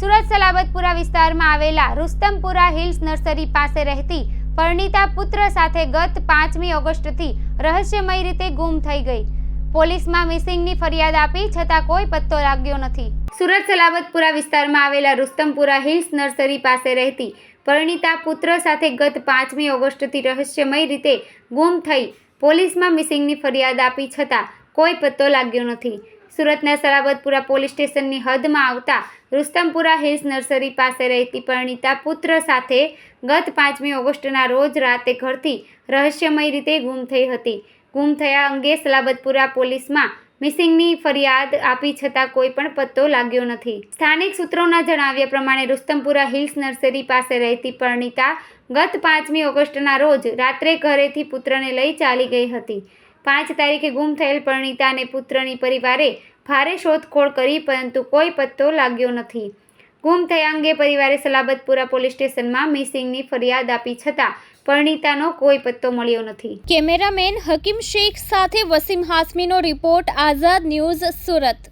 સુરત સલાબતપુરા વિસ્તારમાં આવેલા Rustampura hills nursery પાસે રહેતી પરણિતા પુત્ર સાથે ગત પાંચમી ઓગસ્ટથી રહસ્યમય રીતે ગુમ થઈ ગઈ. પોલીસમાં મિસિંગની ફરિયાદ આપી છતાં કોઈ પત્તો લાગ્યો નથી. સુરત સલાબતપુરા વિસ્તારમાં આવેલા રુસ્તમપુરા હિલ્સ નર્સરી પાસે રહેતી પરણિતા પુત્ર સાથે ગત પાંચમી ઓગસ્ટથી રહસ્યમય રીતે ગુમ થઈ પોલીસમાં મિસિંગની ફરિયાદ આપી છતાં કોઈ પત્તો લાગ્યો નથી. સુરતના સલાબતપુરા પોલીસ સ્ટેશનની હદમાં આવતા રુસ્તમપુરા હિલ્સ નર્સરી પાસે રહેતી પરણિતા પુત્ર સાથે ગત પાંચમી ઓગસ્ટના રોજ રાતે ઘરથી રહસ્યમય રીતે ગુમ થઈ હતી. ગુમ થયા અંગે સલાબતપુરા પોલીસમાં મિસિંગની ફરિયાદ આપી છતાં કોઈ પણ પત્તો લાગ્યો નથી. સ્થાનિક સૂત્રોના જણાવ્યા પ્રમાણે રુસ્તમપુરા હિલ્સ નર્સરી પાસે રહેતી પરણિતા ગત પાંચમી ઓગસ્ટના રોજ રાત્રે ઘરેથી પુત્રને લઈ ચાલી ગઈ હતી. પાંચ તારીખે ગુમ થયેલ પરણિતાને પુત્રની પરિવારે ભારે શોધખોળ કરી, પરંતુ કોઈ પત્તો લાગ્યો નથી. ગુમ થયા અંગે પરિવારે સલાબતપુરા પોલીસ સ્ટેશનમાં મિસિંગની ફરિયાદ આપી છતાં પરણિતાનો કોઈ પત્તો મળ્યો નથી. કેમેરામેન હકીમ શેખ સાથે વસીમ હાસમીનો રિપોર્ટ, આઝાદ ન્યૂઝ સુરત.